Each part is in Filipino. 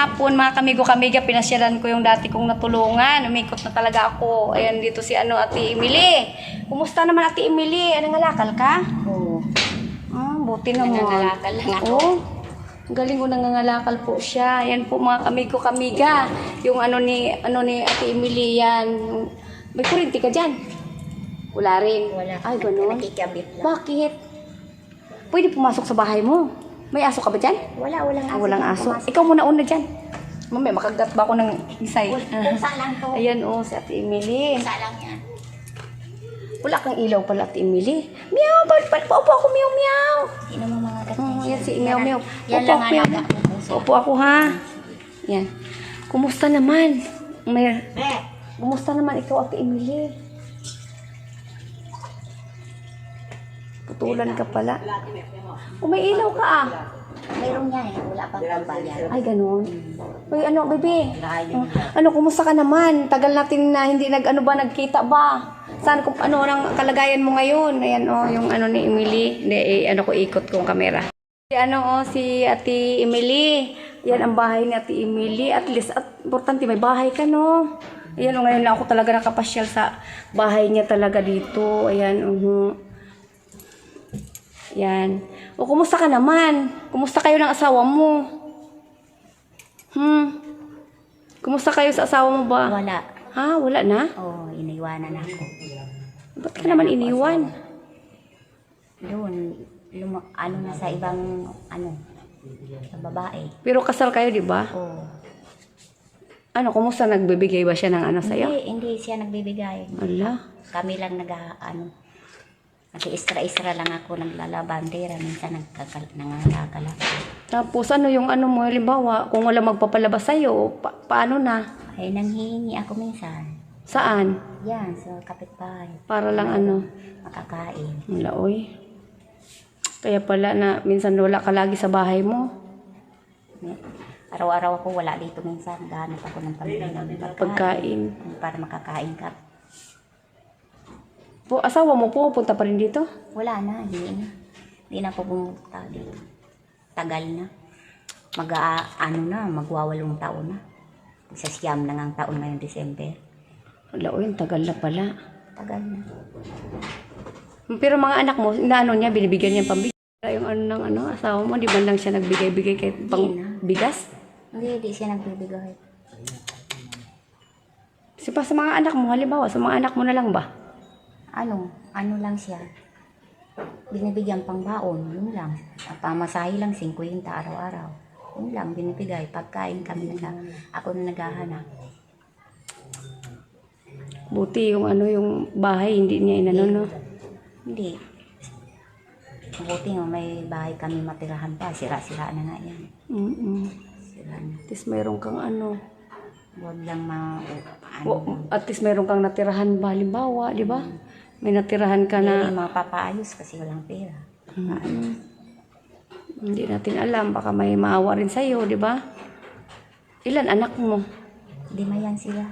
Hello, magandang hapon mga kamigo kamiga. Pinasyalan ko yung dati kong natulungan. Umikot na talaga ako. Ayan dito si ano, Ate Emily. Kumusta naman Ate Emily? Anong ngalakal ka? Oo. Ah, buti naman. Nangangalakal lang ako. Ang galing ko nangangalakal po siya. Yan po mga kamigo kamiga. Yung ano ni ano ni Ate Emily yan. May kurinti ka dyan? Wala rin. Wala. Ay, ganun. Nakikabit lang. Bakit? Pwede pumasok sa bahay mo. May aso ka ba dyan? Wala, walang Ah, aso. walang aso. Pumasok. Ikaw muna una dyan. Mamaya makagat ba ako ng isay? Pusa lang to. Ayan oh, si Ate Emily. Pusa lang yan. Wala kang ilaw pala, Ate Emily. Meow, ba't ba't paupo ako, meow, meow. Sino mo mga gato? Oh, yan si meow, meow. Yan lang ako, meow, alaga meow. ko. pusa. Upo ako, ha? Yan. Kumusta naman? May, kumusta naman ikaw, Ate Emily? Putulan ka pala. Oh, may ilaw ka ah. Mayroon yan eh. Wala pang pambayan. Ay, ganun. Uy, ano, bebe? Oh, ano, kumusta ka naman? Tagal natin na hindi nag, ano ba, nagkita ba? Saan kung ano ang kalagayan mo ngayon? Ayan, oh, yung ano ni Emily. Hindi, eh, ano ko, ikot kong kamera. Si ano, oh, si Ate Emily. Yan ang bahay ni Ate Emily. At least, at importante, may bahay ka, no? Ayan, oh, ngayon na ako talaga nakapasyal sa bahay niya talaga dito. Ayan, uh Yan. O, kumusta ka naman? Kumusta kayo ng asawa mo? Hmm? Kumusta kayo sa asawa mo ba? Wala. Ha? Wala na? Oo, oh, iniwanan ako. Ba't ka naman iniwan? Doon, luma- ano na sa ibang, ano, sa babae. Pero kasal kayo, di ba? Oo. Ano, kumusta nagbibigay ba siya ng ano sa'yo? Hindi, hindi siya nagbibigay. Ala. Kami lang nag, ano, nag-istra-istra lang ako, naglalabandera, minsan nagkakal, nangangalakal ako. Tapos ano yung ano mo, halimbawa, kung wala magpapalabas sa'yo, pa- paano na? Ay, nanghihingi ako minsan. Saan? Yan, sa kapitbahay. Para lang ano, Makakain. wala oy. Kaya pala na minsan wala ka lagi sa bahay mo. Araw-araw ako wala dito minsan. Gahanap ako ng pambili ng pagkain. Pagkain. Para makakain ka. Po, asawa mo po, punta pa rin dito? Wala na, hindi na. Hindi na ako pumunta dito. Tagal na. Mag, ah, ano na, magwawalong taon na. Sa siyam na ngang taon ngayong December. Wala oy, ang tagal na pala. Tagal na. Pero mga anak mo, inaano niya, binibigyan niya pambigay. Yung ano ng ano, asawa mo, di ba lang siya nagbigay-bigay kahit pang bigas? Hindi, hindi siya nagbibigay. Kasi pa sa mga anak mo, halimbawa, sa mga anak mo na lang ba? Ano, ano lang siya. Binibigyan pang baon, yun lang. Ang Pamasahe lang, 50 araw-araw. Yun lang, binibigay. Pagkain kami na ako na naghahanap. Buti yung ano, yung bahay, hindi niya inano, no? Hindi. Buti nga may bahay kami matirahan pa. Sira-sira na nga yan. Mm-mm. Sira na. At least mayroon kang ano, Huwag lang ma... Ano, o, at least mayroon kang natirahan ba, halimbawa, di ba? May natirahan ka hindi na, yung mga papaayos kasi walang pera. Mm. hindi natin alam, baka may maawa rin sa'yo, di ba? Ilan anak mo? Lima yan sila.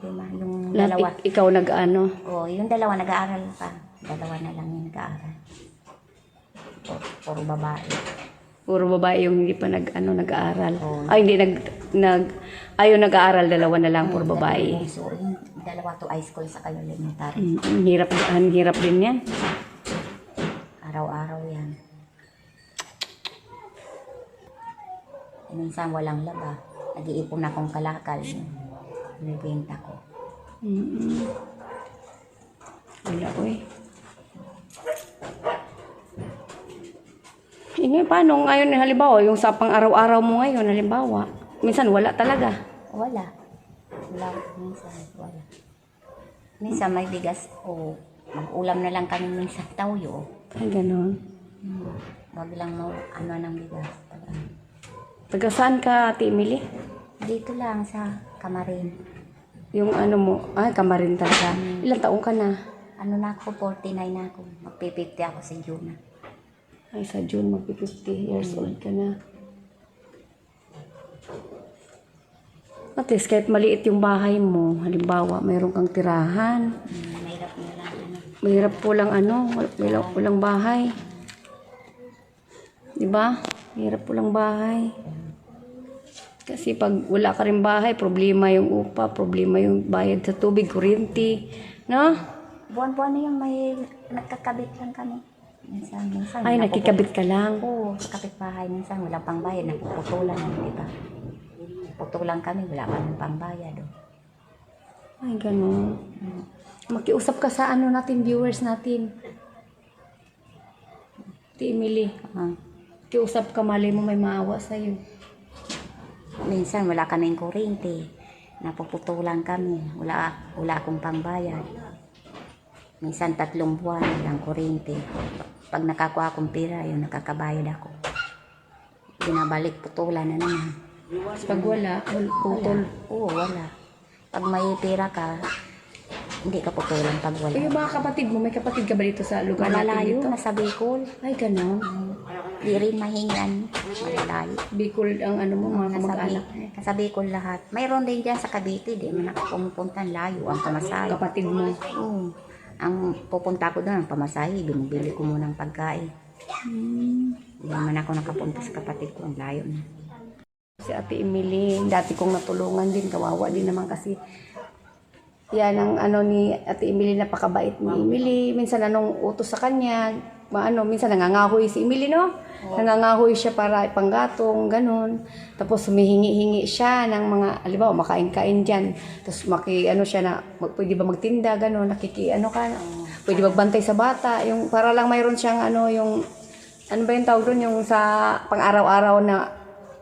Lima. Yung Lahat dalawa. ik- ikaw nag-ano? O, yung dalawa nag-aaral pa. Dalawa na lang yung nag-aaral. Puro babae. Puro babae yung hindi pa nag, ano, nag-aaral. Oo. Ay, hindi nag, nag, ayaw nag-aaral, dalawa na lang, puro babae. dalawa- So, yung dalawa to high school sa kayo elementary. Mm, ang hirap, ang hirap din yan. Araw-araw yan. Eh, minsan walang laba. Nag-iipon akong kalakal. Binibenta ko. Mm-mm. Wala, uy. Eh, ngayon, paano ngayon, halimbawa, yung sa pang araw-araw mo ngayon, halimbawa, minsan wala talaga. Wala. Wala. Minsan wala. Minsan may bigas o mag-ulam na lang kami minsan tawyo. Ay, ganon. Hmm. Wag lang mo ano ng bigas. Taga saan ka, Ate Emily? Dito lang sa Kamarin. Yung ano mo, ay, kamarin talaga. Ilang taong ka na? Ano na ako, 49 na ako. Magpipipti ako sa June. Ay, sa June, magpi-50 years old ka na. At least, kahit maliit yung bahay mo, halimbawa, mayroon kang tirahan, Hmm, mahirap na lang. Ano. mahirap po lang ano, wal- walang, walang bahay. Di ba? Mahirap po lang bahay. Kasi pag wala ka rin bahay, problema yung upa, problema yung bayad sa tubig, kuryente. No? Buwan-buwan na yung may nagkakabit lang kami. Minsan, minsan. Ay, nakikabit ka lang. Oo, sa kapitbahay minsan walang pangbayad, napuputulan na, di ba? Putulan kami, wala pa ng pangbayad. Oh. Ay, ganun. Makiusap ka sa ano natin, viewers natin. Ti Emily, Ah. kiusap ka, mali mo may maawa sa'yo. minsan wala ka na yung kuryente. Napuputulan kami, wala, wala akong pangbayad. Minsan tatlong buwan lang kuryente. Pag nakakuha akong pera, yun nakakabayad ako. Binabalik putulan na naman. Pag wala, wal- putol. Oo, wala. Pag may pera ka, hindi ka putulan pag wala. yung mga kapatid mo, may kapatid ka ba dito sa lugar natin Malalayo, dito? nasa Bicol. Ay, ganun. Di rin mahingan. Malalayo. Bicol ang ano mo, mga kamag-anak. Nasa Bicol lahat. Mayroon din dyan sa Cavite. Di man ako pumupunta layo ang pamasahe. Kapatid mo. Oo. Ang pupunta ko doon, ang pamasahe, binibili ko muna ng pagkain. Hindi naman ako nakapunta sa kapatid ko, ang layo na. Si Ate Emily, dati kong natulungan din, kawawa din naman kasi yan ang ano ni Ate Emily, napakabait ni Emily. Minsan anong utos sa kanya, maano, minsan nangangahoy si Emily, no? Nangangahoy siya para ipanggatong, ganun. Tapos humihingi-hingi siya ng mga, halimbawa, makain-kain dyan. Tapos maki, ano siya na, mag, pwede ba magtinda, ganun, nakiki, ano ka, pwede magbantay sa bata. Yung, para lang mayroon siyang, ano, yung, ano ba yung tawag doon, yung sa pang-araw-araw na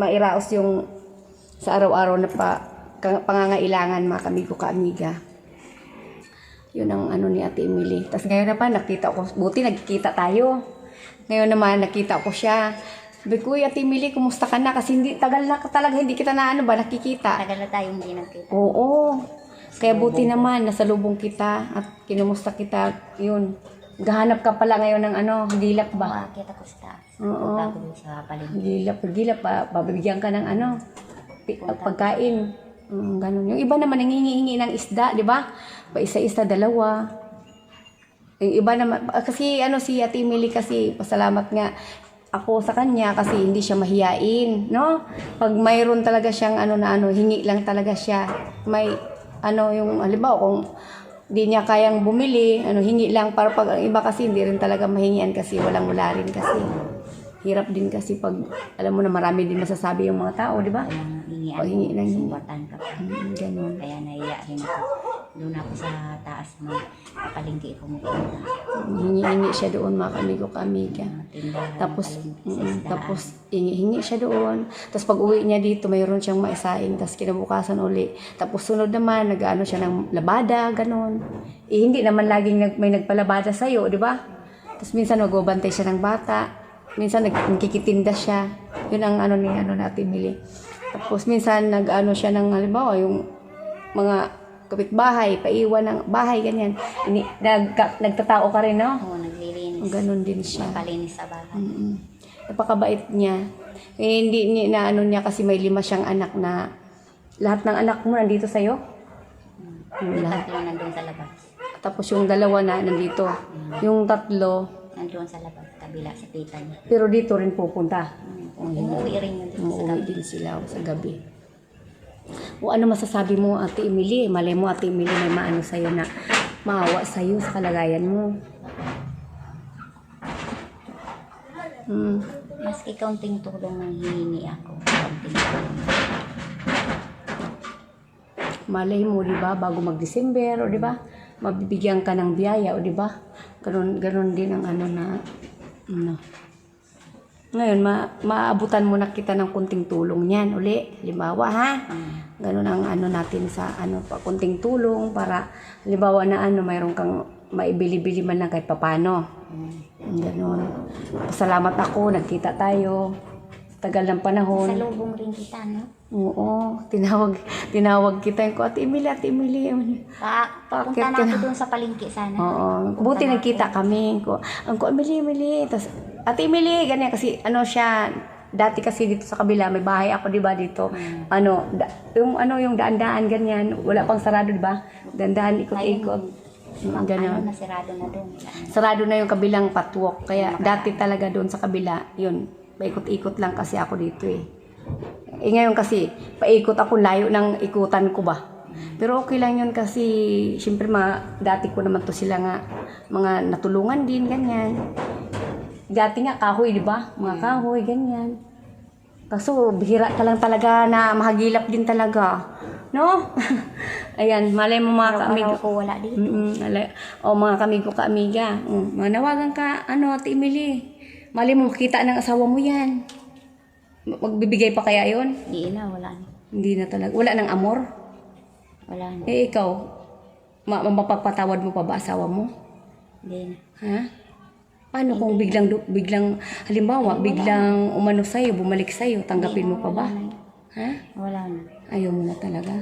mairaos yung sa araw-araw na pa, pangangailangan mga kamigo ka-amiga. Yun ang ano ni Ate Emily. Tapos ngayon na pa, nakita ko, buti nagkikita tayo. Ngayon naman, nakita ko siya. Sabi ko, "Uy, Ate Emily, kumusta ka na? Kasi hindi, tagal na talaga, hindi kita na ano ba, nakikita. Tagal na tayong hindi nagkita. Oo. Kaya buti naman, nasa lubong kita at kinumusta kita. Yun. Gahanap ka pala ngayon ng ano, gilap ba? Umakit ako sa taas. Oo. Ko doon sa palengke. Gilap, gilap, pa, babigyan ka ng ano, pi- pagkain. Mm, ganun. Yung iba naman nangingi-hingi ng isda, di ba? Pa isa-isa, dalawa. Yung iba naman, ah, kasi ano si Ate Emily kasi, pasalamat nga ako sa kanya kasi hindi siya mahiyain, no? Pag mayroon talaga siyang ano na ano, hingi lang talaga siya. May ano yung halimbawa kung di niya kayang bumili, ano hingi lang para pag iba kasi hindi rin talaga mahingian kasi walang wala rin kasi. Hirap din kasi pag alam mo na marami din masasabi yung mga tao, di ba? Kaya nga, hingian O, hingi ng. Sumbatan ka pa. Mm, ganun. Kaya naiya rin ako. Doon ako sa taas ng palengke pumupunta. Hingi-hingi siya doon mga kamigo kamiga. Tapos, mm, tapos hingi-hingi siya doon. Tapos pag uwi niya dito, mayroon siyang maisaing. Tapos kinabukasan uli. Tapos sunod naman, nag-ano siya ng labada, ganun. Eh, hindi naman laging nag, may nagpalabada sa'yo, di ba? Tapos minsan magbabantay siya ng bata. Minsan nag, nagkikitinda siya. Yun ang ano ni ano natin Mili. Tapos minsan nag-ano siya ng halimbawa yung mga kapitbahay, paiwan ng bahay, ganyan. Ini, nag, nagtatao ka rin, no? Oo, naglilinis. Ganon din siya. Palinis sa bahay. Mm-mm. Napakabait niya. Eh, hindi ni na ano niya kasi may lima siyang anak na lahat ng anak mo nandito sa'yo. Yung Yung lahat. tatlo nandun sa labas. Tapos yung dalawa na nandito. Yung tatlo, Nandun sa labas, kabila sa tita niya. pero dito rin pupunta. Umuwi rin yun dito sa Umuwi din sila sa gabi. O ano masasabi mo, Ate Emily? Malay mo, Ate Emily, may maano sa'yo na maawa sa'yo sa kalagayan mo. Hmm. Maski kaunting tulong nang hihingi ako. Kaunting tulong. malay mo, di ba, bago mag-December, o di ba, mabibigyan ka ng biyaya, o di ba? Ganun, ganun din ang ano na, ano. Ngayon, ma maabutan mo na kita ng kunting tulong niyan, uli. Halimbawa, ha? Ganun ang ano natin sa, ano, pa, kunting tulong para, halimbawa na ano, mayroon kang maibili-bili man lang kahit papano. Ganun. Salamat ako, nagkita tayo. Tagal ng panahon. Sa lubong rin kita, no? Oo, tinawag, tinawag kita ko, Ate Emily, Ate Emily. Pa, Bakit punta na ako na? doon sa palengke sana. Oo, buti nagkita kami. Ko, ang ko, Emily, Emily. Tapos, Ate Emily, ganyan kasi, ano siya, dati kasi dito sa kabila, may bahay ako, di ba, dito. Ano, da, yung, ano, yung daan-daan, ganyan. Wala pang sarado, di ba? Daan-daan, ikot-ikot. Ang Ganyan. ano, na doon. Wala na. Sarado na yung kabilang patwalk. Kaya dati talaga doon sa kabila, yun, paikot-ikot lang kasi ako dito eh. Eh ngayon kasi, paikot ako layo ng ikutan ko ba. Pero okay lang yun kasi, syempre mga, dati ko naman to sila nga, mga natulungan din, ganyan. Dati nga kahoy, di ba? Mga kahoy, ganyan. Kaso, bihira ka lang talaga na mahagilap din talaga. No? Ayan, malay mo mga kaamigo. Ko wala dito. Mm o mga kamigo ka amiga. Mm, manawagan ka, ano, Ate Emily. Mali mo makita ng asawa mo yan. Ma- Magbibigay pa kaya yon? Di na, wala na. Hindi na talaga. Wala ng amor. Wala na. Eh, ikaw, ma mapagpatawad mo pa ba asawa mo? Di na. Ha? Paano kung biglang, biglang, halimbawa, biglang umano sa'yo, bumalik sa'yo, tanggapin mo pa ba? Ha? Wala na. Ayaw mo na talaga.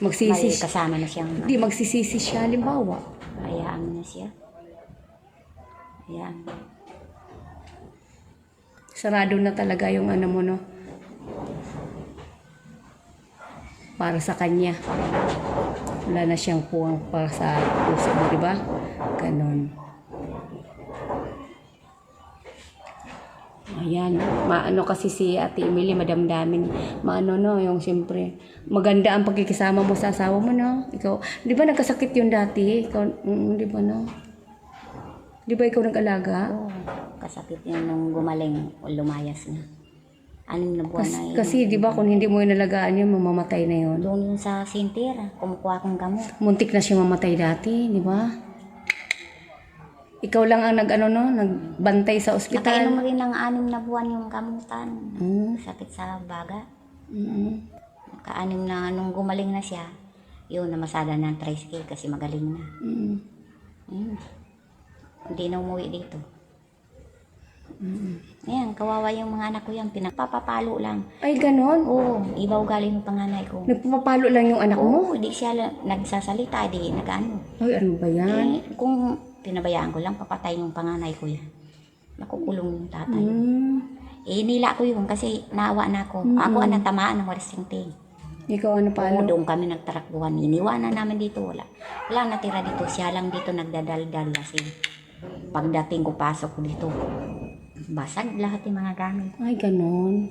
Mali, Magsisi, kasama na siyang hindi, magsisisi siya, halimbawa. hayaan mo na siya. Hayaan mo. Sarado na talaga yung ano mo, no? Para sa kanya. Wala na siyang puwang para sa puso mo, di ba? Ganon. Ayan, maano kasi si Ate Emily, madamdamin. Maano no, yung siyempre, maganda ang pagkikisama mo sa asawa mo, no? Ikaw, di ba nagkasakit yun dati? Ikaw, mm, di ba, no? Di ba ikaw nag-alaga? Oo. Kasakit niya nung gumaling o lumayas na. Anim na buwan Kas- na yun. kasi di ba kung hindi mo inalagaan yun, mamamatay na yun. Doon yun sa sintira, kumukuha kong gamot. Muntik na siya mamatay dati, di ba? Ikaw lang ang nag ano no, nagbantay sa Nakainom ospital. rin ng anim na buwan yung gamutan. Mm. Sakit sa baga. Mm. Nakaanim na nung gumaling na siya, yun, namasada ng tricycle kasi magaling na. Mm. Ayun. Hindi na umuwi dito. Ayan, kawawa yung mga anak ko yan. Pinapapapalo lang. Ay, ganon. Oo, iba ugali ng panganay ko. Nagpapapalo lang yung anak mo? Oo, di siya la- nagsasalita, di nagano. Ay, ano ba yan? Eh, kung pinabayaan ko lang, papatay yung panganay ko yan. Nakukulong yung tatay. Mm. Eh, nila ko yun kasi naawa na ako. Ako ang natamaan ng warisingting. Ikaw ano Oo, palo? doon kami nagtarakbuhan. Iniwanan namin dito, wala. Wala natira dito. Siya lang dito nagdadaldal kasi pagdating ko, pasok ko dito. Basag lahat yung mga gamit. Ay, ganon.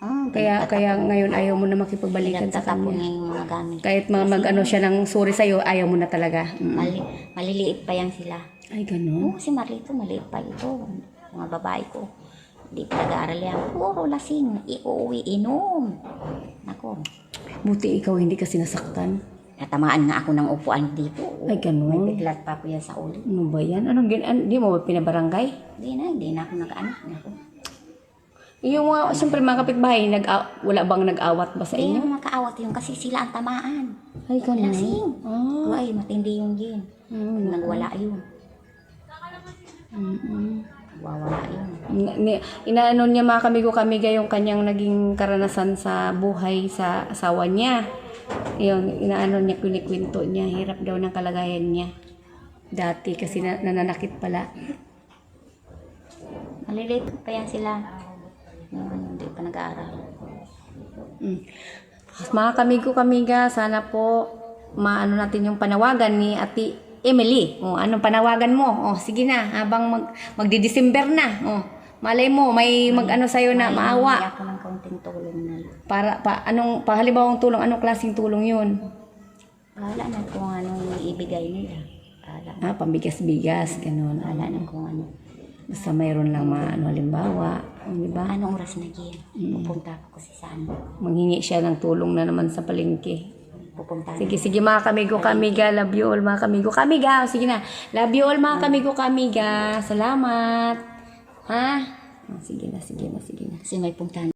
Ah, Kaya, kaya ngayon ayaw mo na makipagbalikan sa kanya. niya yung mga gamit. Kahit mga mag-ano siya ng sorry sa'yo, ayaw mo na talaga. Mm. Mali, maliliit pa yan sila. Ay, ganon. Oo, si Marlito, maliit pa ito. Mga babae ko. Hindi pa nag-aaral yan. Puro lasing. Iuwi, inom. Nako. Buti ikaw hindi kasi nasaktan. Natamaan nga ako ng upuan dito. Ay, May ganon. biglat pa ko yan sa ulo. Ano ba yan? Anong gin... An, di mo ba pinabarangay? Hindi na, hindi na ako nag-ano. Nako. Yung mga, siyempre mga kapitbahay, nag wala bang nag-awat ba sa Hindi inyo? na makaawat yun kasi sila ang tamaan. Ay, ganun. Lasing. Ah. Ay, matindi yung gin. Mm, Nagwala yun. mm, Wawala yun. mm. Ni- Inaano niya mga kamigo kamiga yung kanyang naging karanasan sa buhay sa asawa niya. Yung inaano niya, kwinikwento niya, hirap daw ng kalagayan niya. Dati kasi na, nananakit pala. Maliliit pa yan sila. Ano, hindi pa nag-aaral. Mm. Mga kamigo kamiga, sana po maano natin yung panawagan ni Ate Emily. O, anong panawagan mo? O, sige na, habang mag, magdi-December na. O, malay mo, may mag-ano sa'yo na Hindi maawa. ako ng kaunting tulong na lang. Para, pa, anong, pa, halimbawang tulong, anong klaseng tulong yun? Bahala na kung anong ibigay nila. Bahala na. Ah, pambigas-bigas, ganun. Bahala na kung ano. Basta mayroon lang mga ano, halimbawa. Di ba? Anong oras na Gin? Pupunta ako kasi sa ano. Manghingi siya ng tulong na naman sa palengke. Pupunta Sige, sige mga kamigo kamiga. Love you all mga kamigo kamiga. Sige na. Love you all mga kamigo kamiga. Salamat. Ha? Sige na, sige na, sige na. Kasi may puntahan